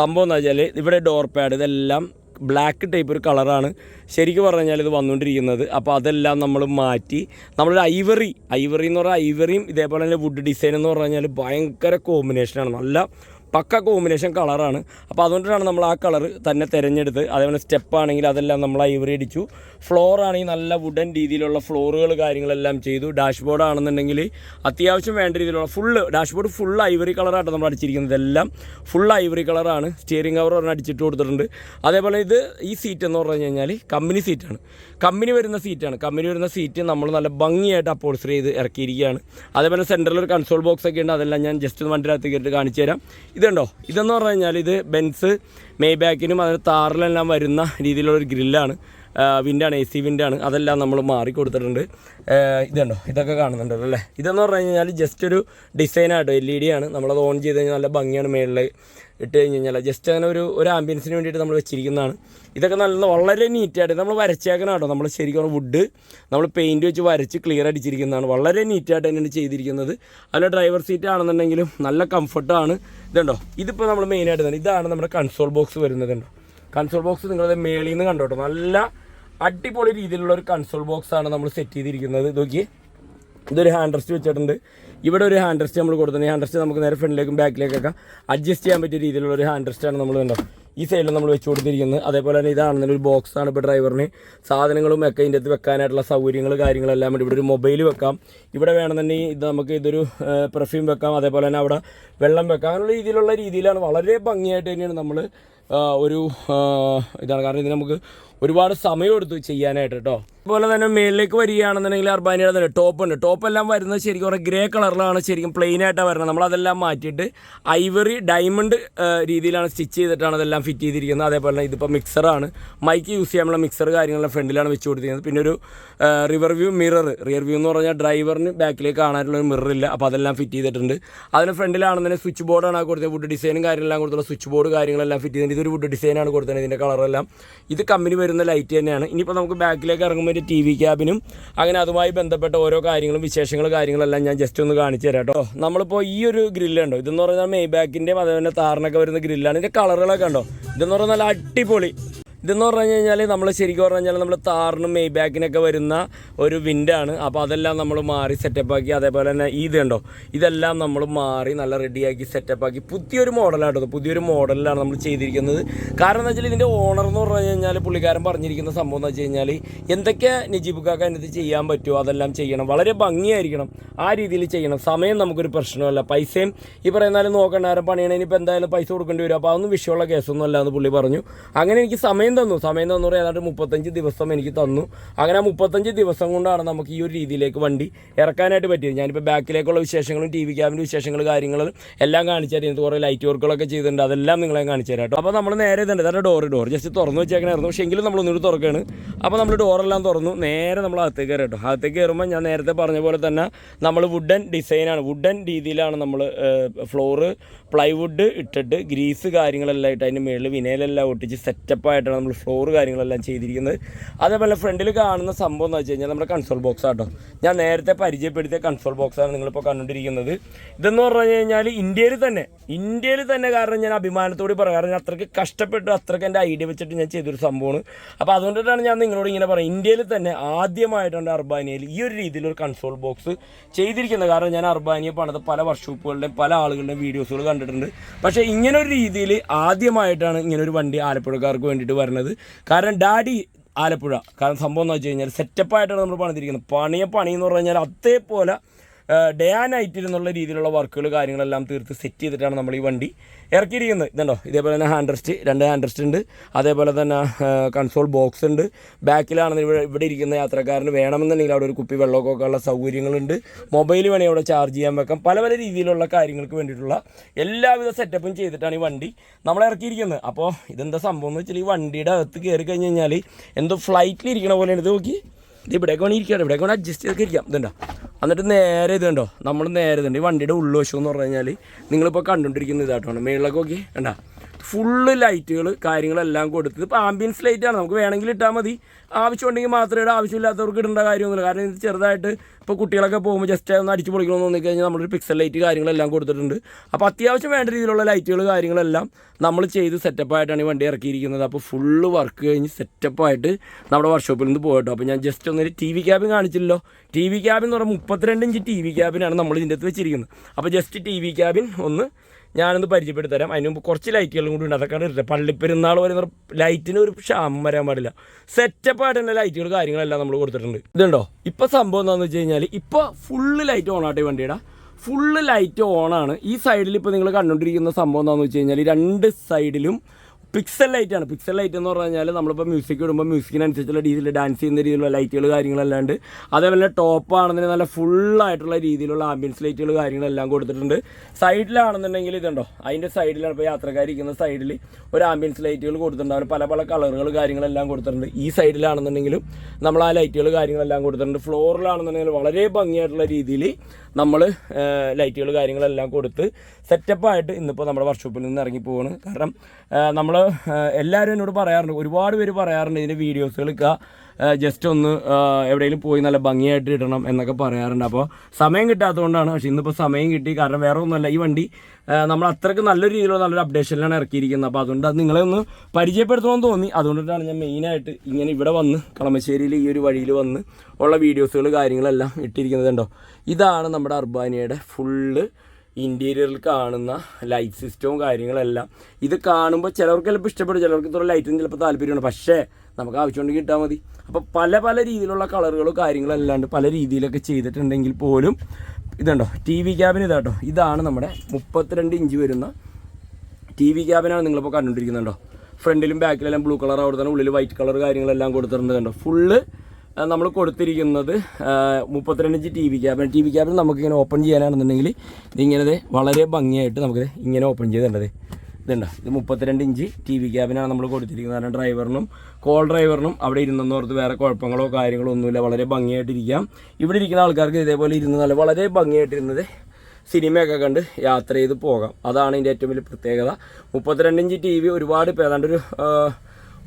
സംഭവം എന്ന് വെച്ചാൽ ഇവിടെ ഡോർ പാഡ് ഇതെല്ലാം ബ്ലാക്ക് ടൈപ്പ് ഒരു കളറാണ് ശരിക്കും പറഞ്ഞു കഴിഞ്ഞാൽ ഇത് വന്നുകൊണ്ടിരിക്കുന്നത് അപ്പോൾ അതെല്ലാം നമ്മൾ മാറ്റി നമ്മളൊരു ഐവറി ഐവറി എന്ന് പറഞ്ഞാൽ ഐവറിയും ഇതേപോലെ തന്നെ വുഡ് ഡിസൈൻ എന്ന് പറഞ്ഞു കഴിഞ്ഞാൽ ഭയങ്കര കോമ്പിനേഷനാണ് നല്ല പക്ക കോമ്പിനേഷൻ കളറാണ് അപ്പോൾ അതുകൊണ്ടാണ് നമ്മൾ ആ കളർ തന്നെ തിരഞ്ഞെടുത്ത് അതേപോലെ സ്റ്റെപ്പ് ആണെങ്കിൽ അതെല്ലാം നമ്മൾ ഐവറി അടിച്ചു ഫ്ലോർ ആണെങ്കിൽ നല്ല വുഡൻ രീതിയിലുള്ള ഫ്ലോറുകൾ കാര്യങ്ങളെല്ലാം ചെയ്തു. ഡാഷ്ബോർഡ് ആണെന്നുണ്ടെങ്കിൽ അത്യാവശ്യം വേണ്ട രീതിയിലുള്ള ഫുള്ള് ഡാഷ്ബോർഡ് ഫുൾ ഐവറി കളറായിട്ട് നമ്മൾ അടിച്ചിരിക്കുന്നത്. എല്ലാം ഫുൾ ഐവറി കളറാണ് സ്റ്റിയറിംഗ് കവർ പറഞ്ഞാൽ അടിച്ചിട്ട് കൊടുത്തിട്ടുണ്ട്. അതേപോലെ ഇത് ഈ സീറ്റ് എന്ന് പറഞ്ഞു കഴിഞ്ഞാൽ കമ്പനി സീറ്റാണ് കമ്പനി വരുന്ന സീറ്റാണ് കമ്പനി വരുന്ന സീറ്റ് നമ്മൾ നല്ല ഭംഗിയായിട്ട് അപ്പോൾസറി ചെയ്ത് ഇറക്കിയിരിക്കുകയാണ്. അതേപോലെ സെന്ററിൽ ഒരു കൺസോൾ ബോക്സ് ഒക്കെ ഉണ്ട്. അതെല്ലാം ഞാൻ ജസ്റ്റ് വണ്ടിനകത്ത് കയറിയിട്ട് കാണിച്ചു തരാം ഇതുണ്ടോ? ഇതെന്ന് പറഞ്ഞു കഴിഞ്ഞാൽ ഇത് ബെൻസ് മെയ് മേബാക്കിനും അതിന് താറിലെല്ലാം വരുന്ന രീതിയിലുള്ള ഒരു ഗ്രില്ലാണ്. വിൻഡാണ് എ സി വിൻഡാണ്. അതെല്ലാം നമ്മൾ മാറി കൊടുത്തിട്ടുണ്ട്. ഇതുണ്ടോ? ഇതൊക്കെ കാണുന്നുണ്ടല്ലോ അല്ലേ? ഇതെന്ന് പറഞ്ഞു കഴിഞ്ഞാൽ ജസ്റ്റ് ഒരു ഡിസൈനായിട്ടോ എൽ ഇ ഡി ആണ്. നമ്മളത് ഓൺ ചെയ്ത് കഴിഞ്ഞാൽ നല്ല ഭംഗിയാണ് മേളിൽ ഇട്ട് കഴിഞ്ഞ് കഴിഞ്ഞാൽ ജസ്റ്റ് അങ്ങനെ ഒരു ഒരു ആംബിയൻസിന് വേണ്ടിയിട്ട് നമ്മൾ വെച്ചിരിക്കുന്നതാണ്. ഇതൊക്കെ നല്ല വളരെ നീറ്റായിട്ട് നമ്മൾ വരച്ചേക്കണം കേട്ടോ നമ്മൾ ശരിക്കും വുഡ് നമ്മൾ പെയിന്റ് വെച്ച് വരച്ച് ക്ലിയർ അടിച്ചിരിക്കുന്നതാണ്. വളരെ നീറ്റായിട്ട് തന്നെയാണ് ചെയ്തിരിക്കുന്നത്. അതിൽ ഡ്രൈവർ സീറ്റ് ആണെന്നുണ്ടെങ്കിലും നല്ല കംഫർട്ടാണ് ഇതുണ്ടോ? ഇതിപ്പോൾ നമ്മൾ മെയിനായിട്ട് തന്നെ ഇതാണ് നമ്മുടെ കൺസോൾ ബോക്സ് വരുന്നത് ഉണ്ടോ കൺസോൾ ബോക്സ് നിങ്ങളത് മേളിൽ നിന്ന് കണ്ടോട്ടോ നല്ല അടിപൊളി രീതിയിലുള്ള ഒരു കൺസോൾ ബോക്സ് ആണ് നമ്മൾ സെറ്റ് ചെയ്തിരിക്കുന്നത്. നോക്കി ഇതൊരു ഹാൻഡ് റെസ്റ്റ് വെച്ചിട്ടുണ്ട്. ഇവിടെ ഒരു ഹാൻഡ് റെസ്റ്റ് നമ്മൾ കൊടുത്തിട്ടുണ്ട്. ഹാൻഡ് റെസ്റ്റ് നമുക്ക് നേരെ ഫ്രണ്ടിലേക്കും ബാക്കിലേക്കൊക്കെ അഡ്ജസ്റ്റ് ചെയ്യാൻ പറ്റിയ രീതിയിലുള്ള ഒരു ഹാൻഡ് റെസ്റ്റാണ് നമ്മൾ കണ്ടോ ഈ സൈഡിൽ നമ്മൾ വെച്ച് കൊടുത്തിരിക്കുന്നത്. അതേപോലെ തന്നെ ഇതാണെന്നൊരു ഒരു ബോക്സ് ആണ് ഇപ്പോൾ ഡ്രൈവറിന് സാധനങ്ങളും ഒക്കെ ഇതിന്റെ അകത്ത് വെക്കാനായിട്ടുള്ള സൗകര്യങ്ങൾ കാര്യങ്ങളെല്ലാം വേണ്ടി ഇവിടെ ഒരു മൊബൈൽ വെക്കാം. ഇവിടെ വേണമെന്നുണ്ടെങ്കിൽ ഇത് നമുക്ക് ഇതൊരു പെർഫ്യൂം വെക്കാം. അതേപോലെ തന്നെ അവിടെ വെള്ളം വെക്കാം. അങ്ങനെയുള്ള രീതിയിലുള്ള രീതിയിലാണ്. വളരെ ഭംഗിയായിട്ട് തന്നെയാണ് നമ്മൾ ഒരു ഇതാണ്. കാരണം ഇത് നമുക്ക് ഒരുപാട് സമയം എടുത്തു ചെയ്യാനായിട്ട് കേട്ടോ അതുപോലെ തന്നെ മേളിലേക്ക് വരികയാണെന്നുണ്ടെങ്കിൽ അർബാനിയുടെ തന്നെ ടോപ്പ് ഉണ്ട്. ടോപ്പ് എല്ലാം വരുന്നത് ശരിക്കും കുറേ ഗ്രേ കളറിലാണ് ശരിക്കും പ്ലെയിൻ ആയിട്ടാണ് വരുന്നത്. നമ്മളതെല്ലാം മാറ്റിയിട്ട് ഐവറി ഡയമണ്ട് രീതിയിലാണ് സ്റ്റിച്ച് ചെയ്തിട്ടാണ് അതെല്ലാം ഫിറ്റ് ചെയ്തിരിക്കുന്നത്. അതേപോലെ ഇതിപ്പോൾ മിക്സറാണ് മൈക്ക് യൂസ് ചെയ്യാനുള്ള മിക്സർ കാര്യങ്ങളെല്ലാം ഫ്രണ്ടിലാണ് വെച്ച് കൊടുത്തിരിക്കുന്നത്. പിന്നെ ഒരു river view mirror rear view എന്ന് പറഞ്ഞാൽ ഡ്രൈവറിന് ബാക്കിലേക്ക് കാണാനുള്ള ഒരു മിറർ ഇല്ല. അപ്പോൾ അതെല്ലാം ഫിറ്റ് ചെയ്തിട്ടുണ്ട്. അതിന് ഫ്രണ്ടിലാണെന്നുണ്ടെങ്കിൽ സ്വിച്ച് ബോർഡാണ് കൊടുത്തത്. വുഡ് ഡിസൈനും കാര്യങ്ങളെല്ലാം കൊടുത്തുള്ള സ്വിച്ച് ബോർഡ് കാര്യങ്ങളെല്ലാം ഫിറ്റ് ചെയ്തിട്ടുണ്ട്. ഇതൊരു വുഡ് ഡിസൈനാണ് കൊടുത്തത് ഇതിന്റെ കളറെല്ലാം ഇത് കമ്പനി വരുന്ന ലൈറ്റ് തന്നെയാണ്. ഇനിയിപ്പോൾ നമുക്ക് ബാക്കിലേക്ക് ഇറങ്ങുമ്പോൾ ഒരു ടി വി ക്യാബിനും അങ്ങനെ അതുമായി ബന്ധപ്പെട്ട ഓരോ കാര്യങ്ങളും വിശേഷങ്ങൾ കാര്യങ്ങളെല്ലാം ഞാൻ ജസ്റ്റ് ഒന്ന് കാണിച്ചു തരാം കേട്ടോ. നമ്മളിപ്പോൾ ഈ ഒരു ഗ്രില്ലുണ്ടോ ഇതെന്ന് പറഞ്ഞാൽ മെയ് ബാക്കിന്റെയും അതേപോലെ താറിനൊക്കെ വരുന്ന ഗ്രില്ലാണ് ഇതിന്റെ കളറുകളൊക്കെ ഉണ്ടോ ഇതെന്ന് പറഞ്ഞാൽ നല്ല അടിപൊളി. ഇതെന്ന് പറഞ്ഞു കഴിഞ്ഞാൽ നമ്മൾ ശരിക്കും പറഞ്ഞു കഴിഞ്ഞാൽ നമ്മൾ താറിനും മെയ് ബാക്കിനൊക്കെ വരുന്ന ഒരു വിൻഡാണ് അപ്പോൾ അതെല്ലാം നമ്മൾ മാറി സെറ്റപ്പാക്കി അതേപോലെ തന്നെ ഇത് കണ്ടോ? ഇതെല്ലാം നമ്മൾ മാറി നല്ല റെഡിയാക്കി സെറ്റപ്പാക്കി പുതിയൊരു മോഡലാണ് കേട്ടോ. പുതിയൊരു മോഡലിലാണ് നമ്മൾ ചെയ്തിരിക്കുന്നത്. കാരണം എന്ന് വെച്ചാൽ ഇതിന്റെ ഓണർ എന്ന് പറഞ്ഞു കഴിഞ്ഞാൽ പുള്ളിക്കാരൻ പറഞ്ഞിരിക്കുന്ന സംഭവം എന്ന് വെച്ച് കഴിഞ്ഞാൽ എന്തൊക്കെ നജീബ് കാക്ക അതിനകത്ത് ചെയ്യാൻ പറ്റുമോ അതെല്ലാം ചെയ്യണം. വളരെ ഭംഗിയായിരിക്കണം. ആ രീതിയിൽ ചെയ്യണം. സമയം നമുക്കൊരു പ്രശ്നമല്ല. പൈസയും ഈ പറയുന്നാലും നോക്കണ്ടാരം ആരും പണിയണേന് ഇപ്പോൾ എന്തായാലും പൈസ കൊടുക്കേണ്ടി വരും. അപ്പോൾ അതൊന്നും വിഷയമുള്ള കേസൊന്നും അല്ല എന്ന് പുള്ളി പറഞ്ഞു. അങ്ങനെ എനിക്ക് സമയം തന്നു. സമയം തന്നു ഏതാണ്ട് മുപ്പത്തഞ്ച് ദിവസം എനിക്ക് തന്നു. അങ്ങനെ മുപ്പത്തഞ്ച് ദിവസം കൊണ്ടാണ് നമുക്ക് ഈ ഒരു രീതിയിലേക്ക് വണ്ടി ഇറക്കാനായിട്ട് പറ്റിയത്. ഞാനിപ്പോൾ ബാക്കിലേക്കുള്ള വിശേഷങ്ങളും ടി വി ക്യാബിന്റെ വിശേഷങ്ങൾ കാര്യങ്ങളും എല്ലാം കാണിച്ചു കുറേ ലൈറ്റ് വർക്കുകളൊക്കെ ചെയ്തിട്ടുണ്ട്. അതെല്ലാം നിങ്ങളെ കാണിച്ചു തരാം കേട്ടോ. അപ്പോൾ നമ്മൾ നേരെ ഇതുണ്ട് ഇതാണ് ഡോർ ഡോർ ജസ്റ്റ് തുറന്നു വെച്ചേക്കണായിരുന്നു. പക്ഷേ എങ്കിലും നമ്മൾ ഒന്നുകൂടി തുറക്കുകയാണ് അപ്പോൾ നമ്മൾ ഡോറെല്ലാം തുറന്നു. നേരെ നമ്മൾ അകത്തേക്ക് കയറി കേട്ടോ. അകത്തേക്ക് കയറുമ്പോൾ ഞാൻ നേരത്തെ പറഞ്ഞ പോലെ തന്നെ നമ്മൾ വുഡൻ ഡിസൈനാണ് വുഡൻ രീതിയിലാണ് നമ്മൾ ഫ്ലോറ് പ്ലൈവുഡ് ഇട്ടിട്ട് ഗ്രീസ് കാര്യങ്ങളെല്ലാം ഇട്ട് അതിന്റെ മുകളിൽ വിനയിലെല്ലാം ഒട്ടിച്ച് സെറ്റപ്പായിട്ടാണ് നമ്മൾ ഫ്ലോർ കാര്യങ്ങളെല്ലാം ചെയ്തിരിക്കുന്നത്. അതേപോലെ ഫ്രണ്ടിൽ കാണുന്ന സംഭവം എന്ന് വെച്ച് കഴിഞ്ഞാൽ നമ്മുടെ കൺസോൾ ബോക്സ് ആട്ടോ ഞാൻ നേരത്തെ പരിചയപ്പെടുത്തിയ കൺസോൾ ബോക്സാണ് നിങ്ങളിപ്പോൾ കണ്ടുകൊണ്ടിരിക്കുന്നത്. ഇതെന്ന് പറഞ്ഞു കഴിഞ്ഞാൽ ഇന്ത്യയിൽ തന്നെ ഇന്ത്യയിൽ തന്നെ കാരണം ഞാൻ അഭിമാനത്തോടെ പറയാം. കാരണം ഞാൻ അത്രയ്ക്ക് കഷ്ടപ്പെട്ട് അത്രയ്ക്ക് എന്റെ ഐഡിയ വെച്ചിട്ട് ഞാൻ ചെയ്തൊരു സംഭവമാണ്. അപ്പോൾ അതുകൊണ്ടിട്ടാണ് ഞാൻ നിങ്ങളോട് ഇങ്ങനെ പറയുന്നത് ഇന്ത്യയിൽ തന്നെ ആദ്യമായിട്ടാണ് അർബാനിയയിൽ ഈ ഒരു രീതിയിൽ ഒരു കൺസോൾ ബോക്സ് ചെയ്തിരിക്കുന്നത്. കാരണം ഞാൻ അർബാനിയ പണിത പല വർക്ക്ഷോപ്പുകളുടെയും പല ആളുകളുടെയും വീഡിയോസുകൾ കണ്ടിട്ടുണ്ട്. പക്ഷേ ഇങ്ങനെ ഒരു രീതിയിൽ ആദ്യമായിട്ടാണ് ഇങ്ങനെ ഒരു വണ്ടി ആലപ്പുഴക്കാർക്ക് വേണ്ടിയിട്ട് വരുന്നത് കാരണം ഡാഡി ആലപ്പുഴ. കാരണം സംഭവം എന്ന് വെച്ച് കഴിഞ്ഞാൽ സെറ്റപ്പായിട്ടാണ് നമ്മൾ പണിതിരിക്കുന്നത്. പണിയെ പണി എന്ന് പറഞ്ഞു കഴിഞ്ഞാൽ അതേപോലെ ഡേ ആൻഡ് നൈറ്റിൽ എന്നുള്ള രീതിയിലുള്ള വർക്കുകൾ കാര്യങ്ങളെല്ലാം തീർത്ത് സെറ്റ് ചെയ്തിട്ടാണ് നമ്മൾ ഈ വണ്ടി ഇറക്കിയിരിക്കുന്നത്. ഇതുണ്ടോ? ഇതേപോലെ തന്നെ ഹാൻഡ് റെസ്റ്റ് രണ്ട് ഹാൻഡ് റെസ്റ്റ് ഉണ്ട്. അതേപോലെ തന്നെ കൺസോൾ ബോക്സ് ഉണ്ട്. ബാക്കിലാണെന്ന് ഇവിടെ ഇവിടെ ഇരിക്കുന്ന യാത്രക്കാരന് വേണമെന്നുണ്ടെങ്കിൽ അവിടെ ഒരു കുപ്പി വെള്ളമൊക്കെ ഉള്ള സൗകര്യങ്ങളുണ്ട്. മൊബൈൽ വേണമെങ്കിൽ അവിടെ ചാർജ് ചെയ്യാൻ വെക്കാം. പല പല രീതിയിലുള്ള കാര്യങ്ങൾക്ക് വേണ്ടിയിട്ടുള്ള എല്ലാവിധ സെറ്റപ്പും ചെയ്തിട്ടാണ് ഈ വണ്ടി നമ്മൾ ഇറക്കിയിരിക്കുന്നത്. അപ്പോൾ ഇതെന്താ സംഭവം എന്ന് വെച്ചാൽ ഈ വണ്ടിയുടെ അകത്ത് കയറി കഴിഞ്ഞ് കഴിഞ്ഞാൽ എന്തോ ഫ്ലൈറ്റിൽ ഇരിക്കണ പോലെയാണ്. ഇത് നോക്കി ഇത് ഇവിടേക്ക് വേണമെങ്കിൽ ഇരിക്കാം. ഇവിടേക്ക് വേണമെങ്കിൽ അഡ്ജസ്റ്റ് ചെയ്തൊക്കെ ഇരിക്കാം. ഇതുണ്ടോ? എന്നിട്ട് നേരെ ഇത് കണ്ടോ? നമ്മൾ നേരെ ഇതുണ്ട് ഈ വണ്ടിയുടെ ഉള്ളുവശം എന്ന് പറഞ്ഞു കഴിഞ്ഞാൽ നിങ്ങളിപ്പോൾ കണ്ടുകൊണ്ടിരിക്കുന്ന ഇതായിട്ടാണ് മേളിലൊക്കെ നോക്കി കണ്ടാ? ഫുള്ള് ലൈറ്റുകൾ കാര്യങ്ങളെല്ലാം കൊടുത്തത്. ഇപ്പോൾ ആംബിയൻസ് ലൈറ്റാണ് നമുക്ക് വേണമെങ്കിൽ ഇട്ടാൽ മതി. ആവശ്യമുണ്ടെങ്കിൽ മാത്രമേ ഇടാം. ആവശ്യമില്ലാത്തവർക്ക് ഇടേണ്ട കാര്യമൊന്നുമില്ല. കാരണം ഇത് ചെറുതായിട്ട് ഇപ്പോൾ കുട്ടികളൊക്കെ പോകുമ്പോൾ ജസ്റ്റ് ഒന്ന് അടിച്ച് പൊളിക്കണമെന്ന് തോന്നി കഴിഞ്ഞാൽ നമ്മളൊരു പിക്സൽ ലൈറ്റ് കാര്യങ്ങളെല്ലാം കൊടുത്തിട്ടുണ്ട്. അപ്പോൾ അത്യാവശ്യം വേണ്ട രീതിയിലുള്ള ലൈറ്റുകൾ കാര്യങ്ങളെല്ലാം നമ്മൾ ചെയ്ത് സെറ്റപ്പായിട്ടാണ് ഈ വണ്ടി ഇറക്കിയിരിക്കുന്നത്. അപ്പോൾ ഫുള്ള് വർക്ക് കഴിഞ്ഞ് സെറ്റപ്പായിട്ട് നമ്മുടെ വർക്ക്ഷോപ്പിൽ നിന്ന് പോകട്ടോ. അപ്പോൾ ഞാൻ ജസ്റ്റ് ഒന്നൊരു ടി വി ക്യാബിൻ കാണിച്ചില്ലല്ലോ ടി വി ക്യാബിൻ എന്ന് പറഞ്ഞാൽ മുപ്പത്തിരണ്ട് ഇഞ്ച് ടി വി ക്യാബിനാണ് നമ്മൾ ഇതിന്റെ അകത്ത് വെച്ചിരിക്കുന്നത്. അപ്പോൾ ജസ്റ്റ് ടി വി ക്യാബിൻ ഒന്ന് ഞാനൊന്ന് പരിചയപ്പെടുത്തി തരാം അതിന് മുമ്പ് കുറച്ച് ലൈറ്റുകളും കൂടി ഉണ്ട്. അതൊക്കെ ഇട്ടിട്ട് പള്ളിപ്പെരുന്നാൾ വരെ ലൈറ്റിന് ഒരു ക്ഷാമം വരാൻ പാടില്ല. സെറ്റപ്പായിട്ട് തന്നെ ലൈറ്റുകൾ കാര്യങ്ങളെല്ലാം നമ്മൾ കൊടുത്തിട്ടുണ്ട്. ഇതുണ്ടോ? ഇപ്പോൾ സംഭവം എന്താണെന്ന് വെച്ച് കഴിഞ്ഞാൽ ഇപ്പോൾ ഫുള്ള് ലൈറ്റ് ഓൺ ആട്ടെ വണ്ടിയുടെ. ഫുള്ള് ലൈറ്റ് ഓണാണ് ഈ സൈഡിൽ ഇപ്പോൾ നിങ്ങൾ കണ്ടുകൊണ്ടിരിക്കുന്ന സംഭവം എന്താണെന്ന് വെച്ച് കഴിഞ്ഞാൽ രണ്ട് സൈഡിലും പിക്സൽ ലൈറ്റ് ആണ്. പിക്സൽ ലൈറ്റ് എന്ന് പറഞ്ഞു കഴിഞ്ഞാൽ നമ്മളിപ്പോൾ മ്യൂസിക് ഇടുമ്പോൾ മ്യൂസിക്കിനനുസരിച്ചുള്ള രീതിയിൽ ഡാൻസ് ചെയ്യുന്ന രീതിയിലുള്ള ലൈറ്റുകൾ കാര്യങ്ങളല്ലാണ്ട് അതേപോലെ ടോപ്പ് ആണെന്നുണ്ടെങ്കിൽ നല്ല ഫുള്ളായിട്ടുള്ള രീതിയിലുള്ള ആംബിയൻസ് ലൈറ്റുകൾ കാര്യങ്ങളെല്ലാം കൊടുത്തിട്ടുണ്ട്. സൈഡിലാണെന്നുണ്ടെങ്കിൽ ഇതുണ്ടോ? അതിന്റെ സൈഡിലാണ് ഇപ്പോൾ യാത്രക്കാരിക്കുന്ന സൈഡിൽ ഒരു ആംബിയൻസ് ലൈറ്റുകൾ കൊടുത്തിട്ടുണ്ട്. അവർ പല പല കളറുകൾ കാര്യങ്ങളെല്ലാം കൊടുത്തിട്ടുണ്ട്. ഈ സൈഡിലാണെന്നുണ്ടെങ്കിലും നമ്മൾ ആ ലൈറ്റുകൾ കാര്യങ്ങളെല്ലാം കൊടുത്തിട്ടുണ്ട്. ഫ്ലോറിലാണെന്നുണ്ടെങ്കിൽ വളരെ ഭംഗിയായിട്ടുള്ള രീതിയിൽ നമ്മൾ ലൈറ്റുകൾ കാര്യങ്ങളെല്ലാം കൊടുത്ത് സെറ്റപ്പായിട്ട് ഇന്നിപ്പോൾ നമ്മുടെ വർക്ക്ഷോപ്പിൽ നിന്ന് ഇറങ്ങി പോവാണ്. കാരണം നമ്മൾ എല്ലാവരും എന്നോട് പറയാറുണ്ട്. ഒരുപാട് പേര് പറയാറുണ്ട് ഇതിന്റെ വീഡിയോസുകളൊക്കെ ജസ്റ്റ് ഒന്ന് എവിടെയെങ്കിലും പോയി നല്ല ഭംഗിയായിട്ട് ഇടണം എന്നൊക്കെ പറയാറുണ്ട്. അപ്പോൾ സമയം കിട്ടാത്തതുകൊണ്ടാണ്. പക്ഷേ ഇന്നിപ്പോൾ സമയം കിട്ടി. കാരണം വേറെ ഒന്നുമല്ല. ഈ വണ്ടി നമ്മൾ അത്രയ്ക്ക് നല്ലൊരു രീതിയിലുള്ള നല്ലൊരു അപ്ഡേഷനിലാണ് ഇറക്കിയിരിക്കുന്നത്. അപ്പോൾ അതുകൊണ്ട് അത് നിങ്ങളെ ഒന്ന് പരിചയപ്പെടുത്തണമെന്ന് തോന്നി. അതുകൊണ്ടിട്ടാണ് ഞാൻ മെയിനായിട്ട് ഇങ്ങനെ ഇവിടെ വന്ന് കളമശ്ശേരിയിൽ ഈ ഒരു വഴിയിൽ വന്ന് ഉള്ള വീഡിയോസുകൾ കാര്യങ്ങളെല്ലാം ഇട്ടിരിക്കുന്നത് കണ്ടോ? ഇതാണ് നമ്മുടെ അർബാനിയുടെ ഫുള്ള് ഇന്റീരിയറിൽ കാണുന്ന ലൈറ്റ് സിസ്റ്റവും കാര്യങ്ങളെല്ലാം. ഇത് കാണുമ്പോൾ ചിലവർക്ക് ചിലപ്പോൾ ഇഷ്ടപ്പെടും ചിലവർക്ക് ഇത്ര ലൈറ്റിന് ചിലപ്പോൾ താല്പര്യമാണ്. പക്ഷേ നമുക്ക് ആവശ്യമുണ്ടെങ്കിൽ കിട്ടാൽ മതി. അപ്പോൾ പല പല രീതിയിലുള്ള കളറുകളും കാര്യങ്ങളും അല്ലാണ്ട് പല രീതിയിലൊക്കെ ചെയ്തിട്ടുണ്ടെങ്കിൽ പോലും ഇതുണ്ടോ? ടി വി ക്യാബിന് ഇതാട്ടോ. ഇതാണ് നമ്മുടെ മുപ്പത്തിരണ്ട് ഇഞ്ച് വരുന്ന ടി വി ക്യാബിനാണ് നിങ്ങളിപ്പോൾ കണ്ടുകൊണ്ടിരിക്കുന്നുണ്ടോ ഫ്രണ്ടിലും ബാക്കിലെല്ലാം ബ്ലൂ കളർ അവിടെ തന്നെ ഉള്ളിൽ വൈറ്റ് കളർ കാര്യങ്ങളെല്ലാം കൊടുത്തിട്ടുണ്ട് കണ്ടോ? ഫുള്ള് നമ്മൾ കൊടുത്തിരിക്കുന്നത് മുപ്പത്തിരണ്ട് inch T V cabin T V cabin നമുക്കിങ്ങനെ ഓപ്പൺ ചെയ്യാനാണെന്നുണ്ടെങ്കിൽ ഇതിങ്ങനെ വളരെ ഭംഗിയായിട്ട് നമുക്ക് ഇങ്ങനെ ഓപ്പൺ ചെയ്തേണ്ടത് ഇതുണ്ട്? ഇത് മുപ്പത്തിരണ്ട് ഇഞ്ച് ടി വി ക്യാബിനാണ് നമ്മൾ കൊടുത്തിരിക്കുന്നത്. കാരണം ഡ്രൈവറിനും കോൾ ഡ്രൈവറിനും അവിടെ ഇരുന്നോർത്ത് വേറെ കുഴപ്പങ്ങളോ കാര്യങ്ങളോ ഒന്നുമില്ല. വളരെ ഭംഗിയായിട്ടിരിക്കാം ഇവിടെ ഇരിക്കുന്ന ആൾക്കാർക്ക് ഇതേപോലെ ഇരുന്ന് നല്ല വളരെ ഭംഗിയായിട്ടിരുന്നത് സിനിമയൊക്കെ കണ്ട് യാത്ര ചെയ്ത് പോകാം. അതാണ് ഇതിന്റെ ഏറ്റവും വലിയ പ്രത്യേകത. മുപ്പത്തിരണ്ട് ഇഞ്ച് ടി വി ഒരുപാട് ഇപ്പോൾ ഏതാണ്ട് ഒരു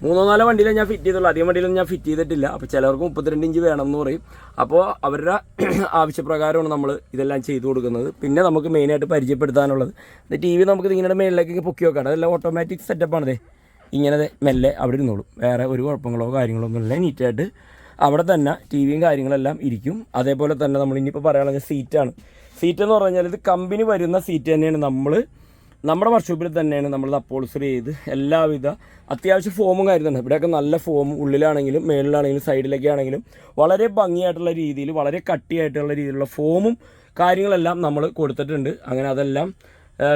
മൂന്നോ നാലോ വണ്ടിയിലേ ഞാൻ ഫിറ്റ് ചെയ്തുള്ളൂ. അധികം വണ്ടിയിലൊന്നും ഞാൻ ഫിറ്റ് ചെയ്തിട്ടില്ല. അപ്പോൾ ചിലവർക്ക് മുപ്പത്തിരണ്ട് ഇഞ്ച് വേണം എന്ന് പറയും. അപ്പോൾ അവരുടെ ആവശ്യപ്രകാരമാണ് നമ്മൾ ഇതെല്ലാം ചെയ്തു കൊടുക്കുന്നത്. പിന്നെ നമുക്ക് മെയിനായിട്ട് പരിചയപ്പെടുത്താനുള്ളത്. ടി വി നമുക്ക് ഇങ്ങനെ മേളിലേക്ക് പൊക്കി വെക്കാം അതെല്ലാം ഓട്ടോമാറ്റിക് സെറ്റപ്പാണതേ ഇങ്ങനെ മെല്ലെ അവിടെ ഇരുന്നോളും. വേറെ ഒരു കുഴപ്പങ്ങളോ കാര്യങ്ങളോ ഒന്നുമില്ല നീറ്റായിട്ട് അവിടെ തന്നെ ടി വിയും കാര്യങ്ങളെല്ലാം ഇരിക്കും. അതേപോലെ തന്നെ നമ്മൾ ഇനിയിപ്പോൾ പറയുകയാണെങ്കിൽ സീറ്റാണ് സീറ്റ് എന്ന് പറഞ്ഞാൽ ഇത് കമ്പനി വരുന്ന സീറ്റ് തന്നെയാണ് നമ്മൾ നമ്മുടെ വർക്ക്ഷോപ്പിൽ തന്നെയാണ് നമ്മൾ അപ്പോൾസറി ചെയ്ത് എല്ലാവിധ അത്യാവശ്യം ഫോമും കാര്യങ്ങളുണ്ട്. ഇവിടെയൊക്കെ നല്ല ഫോം ഉള്ളിലാണെങ്കിലും മേളിലാണെങ്കിലും സൈഡിലൊക്കെ ആണെങ്കിലും വളരെ ഭംഗിയായിട്ടുള്ള രീതിയിൽ വളരെ കട്ടിയായിട്ടുള്ള രീതിയിലുള്ള ഫോമും കാര്യങ്ങളെല്ലാം നമ്മൾ കൊടുത്തിട്ടുണ്ട്. അങ്ങനെ അതെല്ലാം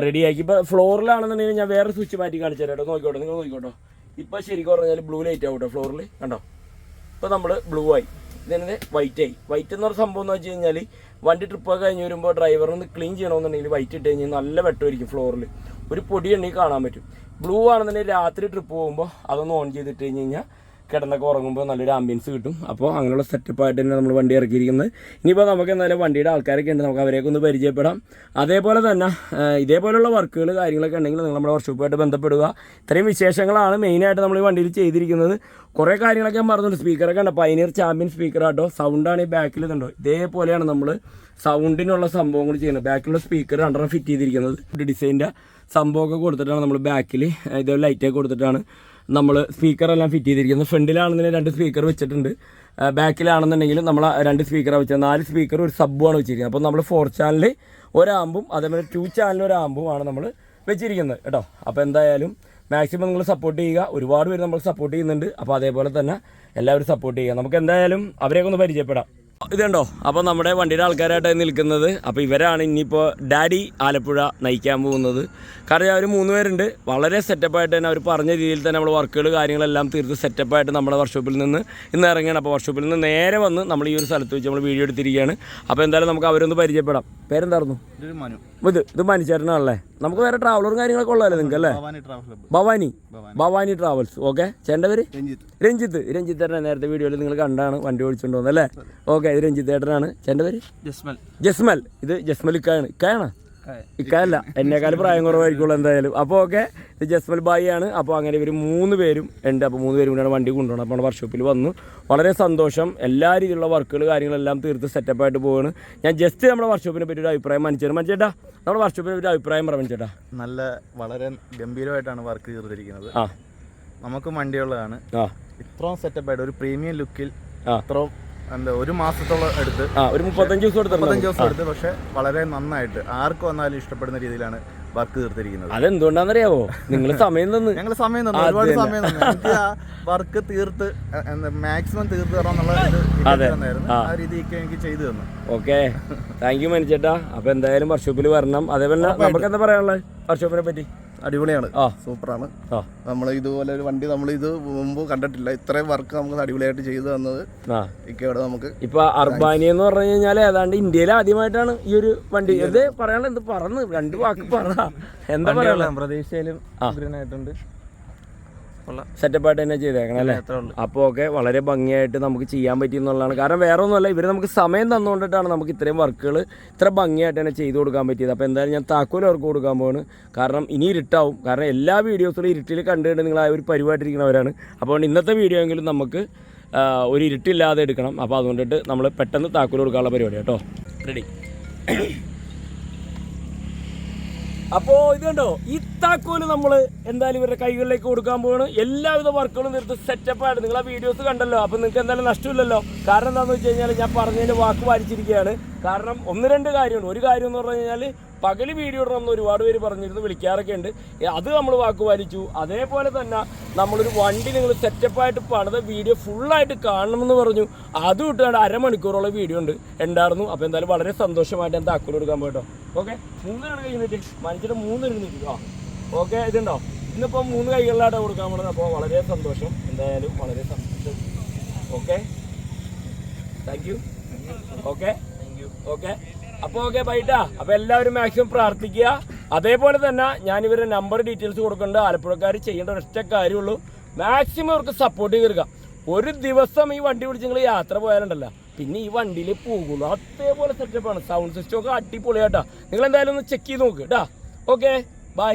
റെഡിയാക്കി ഇപ്പോൾ ഫ്ലോറിലാണെന്നുണ്ടെങ്കിൽ ഞാൻ വേറെ സ്വിച്ച് മാറ്റി കാണിച്ചു തരാം. കേട്ടോ നോക്കിക്കോട്ടെ നിങ്ങൾ നോക്കിക്കോട്ടോ. ഇപ്പോൾ ശരിക്കും പറഞ്ഞാൽ ബ്ലൂ ലൈറ്റ് ആവട്ടെ ഫ്ലോറിൽ കണ്ടോ? ഇപ്പോൾ നമ്മൾ ബ്ലൂ ആയി. ഇതിനെ വൈറ്റ് ആയി. വൈറ്റ് എന്ന് പറഞ്ഞ സംഭവം എന്ന് വെച്ച് കഴിഞ്ഞാൽ വണ്ടി ട്രിപ്പൊക്കെ കഴിഞ്ഞ് വരുമ്പോൾ ഡ്രൈവറിന് ക്ലീൻ ചെയ്യണമെന്നുണ്ടെങ്കിൽ വൈറ്റ് ഇട്ട് കഴിഞ്ഞാൽ നല്ല വെട്ടമായിരിക്കും ഫ്ലോറിൽ ഒരു പൊടി എണ്ണി കാണാൻ പറ്റും. ബ്ലൂ ആണെന്നുണ്ടെങ്കിൽ രാത്രി ട്രിപ്പ് പോകുമ്പോൾ അതൊന്ന് ഓൺ ചെയ്തിട്ട് കഴിഞ്ഞ് കഴിഞ്ഞാൽ കിടന്നൊക്കെ ഉറങ്ങുമ്പോൾ നല്ലൊരു ആംബിയൻസ് കിട്ടും. അപ്പോൾ അങ്ങനെയുള്ള സെറ്റപ്പായിട്ട് തന്നെ നമ്മൾ വണ്ടി ഇറക്കിയിരിക്കുന്നത്. ഇനിയിപ്പോൾ നമുക്ക് എന്തായാലും വണ്ടിയുടെ ആൾക്കാരൊക്കെ ഉണ്ട് നമുക്ക് അവരെയൊക്കെ ഒന്ന് പരിചയപ്പെടാം. അതേപോലെ തന്നെ ഇതേപോലെയുള്ള വർക്കുകൾ കാര്യങ്ങളൊക്കെ ഉണ്ടെങ്കിൽ നിങ്ങൾ നമ്മുടെ വർക്ക്ഷോപ്പുമായിട്ട് ബന്ധപ്പെടുക. ഇത്രയും വിശേഷങ്ങളാണ് മെയിനായിട്ട് നമ്മൾ ഈ വണ്ടിയിൽ ചെയ്തിരിക്കുന്നത്. കുറേ കാര്യങ്ങളൊക്കെ ഞാൻ പറഞ്ഞിട്ടുണ്ട്. സ്പീക്കറൊക്കെ ഉണ്ട്. പൈനിയർ ചാമ്പ്യൻ സ്പീക്കർ ആട്ടോ. സൗണ്ടാണ് ഈ ബാക്കിൽ ഇതുണ്ടോ. ഇതേപോലെയാണ് നമ്മൾ സൗണ്ടിനുള്ള സംഭവങ്ങൾ ചെയ്യുന്നത്. ബാക്കിലുള്ള സ്പീക്കർ രണ്ടെണ്ണം ഫിറ്റ് ചെയ്തിരിക്കുന്നത്. ഡിസൈന്റെ സംഭവമൊക്കെ കൊടുത്തിട്ടാണ് നമ്മൾ ബാക്കിൽ ഇതേ ലൈറ്റൊക്കെ കൊടുത്തിട്ടാണ് നമ്മൾ സ്പീക്കറെല്ലാം ഫിറ്റ് ചെയ്തിരിക്കുന്നത്. ഫ്രണ്ടിലാണെന്നുണ്ടെങ്കിൽ രണ്ട് സ്പീക്കർ വെച്ചിട്ടുണ്ട്. ബാക്കിലാണെന്നുണ്ടെങ്കിൽ നമ്മൾ രണ്ട് സ്പീക്കറാണ് വെച്ചത്. നാല് സ്പീക്കർ ഒരു സബ്ബുമാണ് വെച്ചിരിക്കുന്നത്. അപ്പോൾ നമ്മൾ ഫോർ ചാനൽ ഒരാമ്പും അതേപോലെ ടു ചാനൽ ഒരാമ്പും ആണ് നമ്മൾ വെച്ചിരിക്കുന്നത്. കേട്ടോ. അപ്പോൾ എന്തായാലും മാക്സിമം നിങ്ങൾ സപ്പോർട്ട് ചെയ്യുക. ഒരുപാട് പേര് നമ്മൾ സപ്പോർട്ട് ചെയ്യുന്നുണ്ട്. അപ്പോൾ അതേപോലെ തന്നെ എല്ലാവരും സപ്പോർട്ട് ചെയ്യുക. നമുക്ക് എന്തായാലും അവരെയൊക്കെ ഒന്ന് പരിചയപ്പെടാം. ഇതുണ്ടോ? അപ്പോൾ നമ്മുടെ വണ്ടിയുടെ ആൾക്കാരായിട്ടാണ് നിൽക്കുന്നത്. അപ്പോൾ ഇവരാണ് ഇനിയിപ്പോൾ ഡാഡി ആലപ്പുഴ നയിക്കാൻ പോകുന്നത്. കാരണം അവർ മൂന്ന് പേരുണ്ട്. വളരെ സെറ്റപ്പായിട്ട് തന്നെ അവർ പറഞ്ഞ രീതിയിൽ തന്നെ നമ്മൾ വർക്കുകൾ കാര്യങ്ങളെല്ലാം തീർത്ത് സെറ്റപ്പായിട്ട് നമ്മുടെ വർക്ക്ഷോപ്പിൽ നിന്ന് ഇന്ന് ഇറങ്ങിയാണ് അപ്പോൾ വർക്ക്ഷോപ്പിൽ നിന്ന് നേരെ വന്ന് നമ്മൾ ഈ ഒരു സ്ഥലത്ത് വെച്ച് നമ്മൾ വീഡിയോ എടുത്തിരിക്കുകയാണ്. അപ്പോൾ എന്തായാലും നമുക്ക് അവരൊന്ന് പരിചയപ്പെടാം. പേരെന്തായിരുന്നു? ഇത് ഇത് മനുചേട്ടനാണല്ലേ നമുക്ക് വേറെ ട്രാവലറും കാര്യങ്ങളൊക്കെ ഉള്ളതല്ലേ നിങ്ങൾക്ക് അല്ലേ? ഭവാനി ഭവാനി. ട്രാവൽസ് ഓക്കെ ചേട്ടന്റെ പേര്? രഞ്ജിത്ത്. രഞ്ജിത്ത്. തന്നെ നേരത്തെ വീഡിയോയിൽ നിങ്ങൾ കണ്ടാണ് വണ്ടി ഓടിച്ചുകൊണ്ട് വന്നത് അല്ലേ ഓക്കെ ഇത് രഞ്ജിത്ത് ഏട്ടനാണ്. ചേട്ടന്റെ പേര്? ജസ്മൽ. ജസ്മൽ. ഇത് ജസ്മൽ ഇക്കായാണ്. ഇക്കായാണ്? ഇക്കായല്ല. എന്നെക്കാളും പ്രായം കുറവായിരിക്കുള്ളൂ എന്തായാലും. അപ്പോൾ ഓക്കെ ഇത് ജസ്മൽ ബായി ആണ്. അപ്പോൾ അങ്ങനെ ഇവർ മൂന്ന് പേരും ഉണ്ട്. അപ്പോൾ മൂന്ന് പേരും കൂടിയാണ് വണ്ടി കൊണ്ടുപോകണം അപ്പോൾ വർക്ക്ഷോപ്പിൽ വന്നു. വളരെ സന്തോഷം. എല്ലാ രീതിയിലുള്ള വർക്കുകൾ കാര്യങ്ങളെല്ലാം തീർത്ത് സെറ്റപ്പായിട്ട് പോവാണ്. ഞാൻ ജസ്റ്റ് നമ്മുടെ വർക്ക്ഷോപ്പിനെ പറ്റി ഒരു അഭിപ്രായം മനസ്സിലാണ് മനസ്സേട്ടാ നമ്മുടെ വർക്ക്ഷോപ്പിനെ പറ്റി ഒരു അഭിപ്രായം പറഞ്ഞു ചേട്ടാ നല്ല വളരെ ഗംഭീരമായിട്ടാണ് വർക്ക് ചെയ്തിരിക്കുന്നത് ആ. നമുക്ക് വണ്ടിയുള്ളതാണ്. ആ. ഇത്രയും സെറ്റപ്പ് ആയിട്ട് ഒരു പ്രീമിയം ലുക്കിൽ ആ. ഇത്രയും എന്താ ഒരു മാസത്തോളം എടുത്ത് ആ ഒരു മുപ്പത്തഞ്ച് ദിവസം മുപ്പത്തഞ്ച് എടുത്തിട്ടുണ്ട് ദിവസം എടുത്ത് പക്ഷെ വളരെ നന്നായിട്ട്. ആർക്ക് വന്നാലും ഇഷ്ടപ്പെടുന്ന രീതിയിലാണ് വർക്ക് തീർത്തിരിക്കുന്നത്. അതെന്തുകൊണ്ടാണെന്നറിയാവോ? നിങ്ങൾ സമയം തന്നു. ഞങ്ങൾ സമയം തന്നു ഒരുപാട് സമയം തന്നു. ആ വർക്ക് തീർത്ത് മാക്സിമം തീർത്ത് ഇത് തന്നായിരുന്നു. ആ. രീതിയൊക്കെ എനിക്ക് ചെയ്തു തന്നു. ഓക്കെ. താങ്ക് യു മനുച്ചേട്ടാ അപ്പൊ എന്തായാലും വർക്ക്ഷോപ്പിൽ വരണം. അതേപോലെ നമുക്ക് എന്താ പറയാനുള്ളത്? വർക്ക്ഷോപ്പിനെ പറ്റി. അടിപൊളിയാണ്. ആ. സൂപ്പറാണ്. നമ്മൾ ഇതുപോലെ ഒരു വണ്ടി നമ്മൾ ഇത് മുമ്പ് കണ്ടിട്ടില്ല. ഇത്രയും വർക്ക് നമുക്ക് അടിപൊളിയായിട്ട് ചെയ്തു തന്നത് ഇക്കയോട് നമുക്ക് ഇപ്പൊ അർബാനി എന്ന് പറഞ്ഞു കഴിഞ്ഞാൽ ഏതാണ്ട് ഇന്ത്യയിൽ ആദ്യമായിട്ടാണ് ഈ ഒരു വണ്ടി. ഇത് പറയാനുള്ള എന്ത് പറഞ്ഞു രണ്ട് വാക്ക് പറ. എന്താ പറയാ പ്രതീക്ഷയിലും. ആയിട്ടുണ്ട് സെറ്റപ്പായിട്ട് തന്നെ ചെയ്തേക്കണം അല്ലേ? അപ്പോൾ ഒക്കെ വളരെ ഭംഗിയായിട്ട് നമുക്ക് ചെയ്യാൻ പറ്റി എന്നുള്ളതാണ് കാരണം വേറെ ഒന്നുമല്ല ഇവർ നമുക്ക് സമയം തന്നുകൊണ്ടിട്ടാണ് നമുക്ക് ഇത്രയും വർക്കുകൾ ഇത്ര ഭംഗിയായിട്ട് തന്നെ ചെയ്തു കൊടുക്കാൻ പറ്റിയത്. അപ്പോൾ എന്തായാലും ഞാൻ താക്കോൽ അവർക്ക് കൊടുക്കാൻ പോവാണ്. കാരണം ഇനി ഇരുട്ടാവും. കാരണം എല്ലാ വീഡിയോസിലും ഇരുട്ടിൽ കണ്ടുകൊണ്ട് നിങ്ങൾ ആ ഒരു പരിപാടിയിരിക്കുന്നവരാണ് അപ്പോൾ ഇന്നത്തെ വീഡിയോ എങ്കിലും നമുക്ക് ഒരു ഇരുട്ടില്ലാതെ എടുക്കണം. അപ്പോൾ അതുകൊണ്ടിട്ട് നമ്മൾ പെട്ടെന്ന് താക്കോൽ കൊടുക്കാനുള്ള പരിപാടി കേട്ടോ. റെഡി അപ്പോൾ ഇത് കണ്ടോ? ഈ താക്കോൽ നമ്മൾ എന്തായാലും ഇവരുടെ കൈകളിലേക്ക് കൊടുക്കാൻ പോവാണ്. എല്ലാവിധ വർക്കുകളും നിർത്തി സെറ്റപ്പായിട്ട് നിങ്ങൾ ആ വീഡിയോസ് കണ്ടല്ലോ. അപ്പം നിങ്ങൾക്ക് എന്തായാലും നഷ്ടമില്ലല്ലോ. കാരണം എന്താണെന്ന് വെച്ച് കഴിഞ്ഞാൽ ഞാൻ പറഞ്ഞതിന് വാക്ക് പാലിച്ചിരിക്കുകയാണ് കാരണം ഒന്ന് രണ്ട് കാര്യമുണ്ട് ഒരു കാര്യം എന്ന് പറഞ്ഞു കഴിഞ്ഞാൽ പകൽ വീഡിയോ ഇടണമെന്ന് ഒരുപാട് പേര് പറഞ്ഞിരുന്നു വിളിക്കാറൊക്കെ ഉണ്ട്. അത് നമ്മൾ വാക്ക് പാലിച്ചു അതേപോലെ തന്നെ നമ്മളൊരു വണ്ടി നിങ്ങൾ സെറ്റപ്പായിട്ട് പണിത വീഡിയോ ഫുള്ളായിട്ട് കാണണമെന്ന് പറഞ്ഞു. അത് വിട്ടാണ്ട് അരമണിക്കൂറോളം വീഡിയോ ഉണ്ട് ഉണ്ടായിരുന്നു. അപ്പോൾ എന്തായാലും വളരെ സന്തോഷമായിട്ട് എന്താ അക്കൂർ കൊടുക്കാൻ പോയിട്ടോ. ഓക്കെ? മൂന്നിനാണ് കഴിഞ്ഞിട്ട് മനുഷ്യരുടെ മൂന്ന് ഇരുന്നിട്ട് ആ. ഓക്കെ ഇതുണ്ടോ? ഇന്നിപ്പോൾ മൂന്ന് കൈകളിലായിട്ട് കൊടുക്കാൻ പോണത്. അപ്പോൾ വളരെ സന്തോഷം. എന്തായാലും വളരെ സന്തോഷം. Okay? Thank you okay? Okay? അപ്പോൾ ഓക്കെ ബൈട്ടാ. അപ്പോൾ എല്ലാവരും മാക്സിമം പ്രാർത്ഥിക്കുക. അതേപോലെ തന്നെ ഞാൻ ഇവരുടെ നമ്പർ ഡീറ്റെയിൽസ് കൊടുക്കുന്നുണ്ട്. ആലപ്പുഴക്കാർ ചെയ്യേണ്ട ഒരൊറ്റ കാര്യമുള്ളൂ. മാക്സിമം അവർക്ക് സപ്പോർട്ട് ചെയ്ത് തീർക്കാം ഒരു ദിവസം ഈ വണ്ടി പിടിച്ച് നിങ്ങൾ യാത്ര പോയാലുണ്ടല്ലോ. പിന്നെ ഈ വണ്ടിയിൽ പോകുള്ളൂ അതേപോലെ സെറ്റപ്പാണ് സൗണ്ട് സിസ്റ്റം ഒക്കെ അടിപൊളിയാട്ടാ. നിങ്ങൾ എന്തായാലും ഒന്ന് ചെക്ക് ചെയ്ത് നോക്ക്. കേട്ടാ ഓക്കെ? ബൈ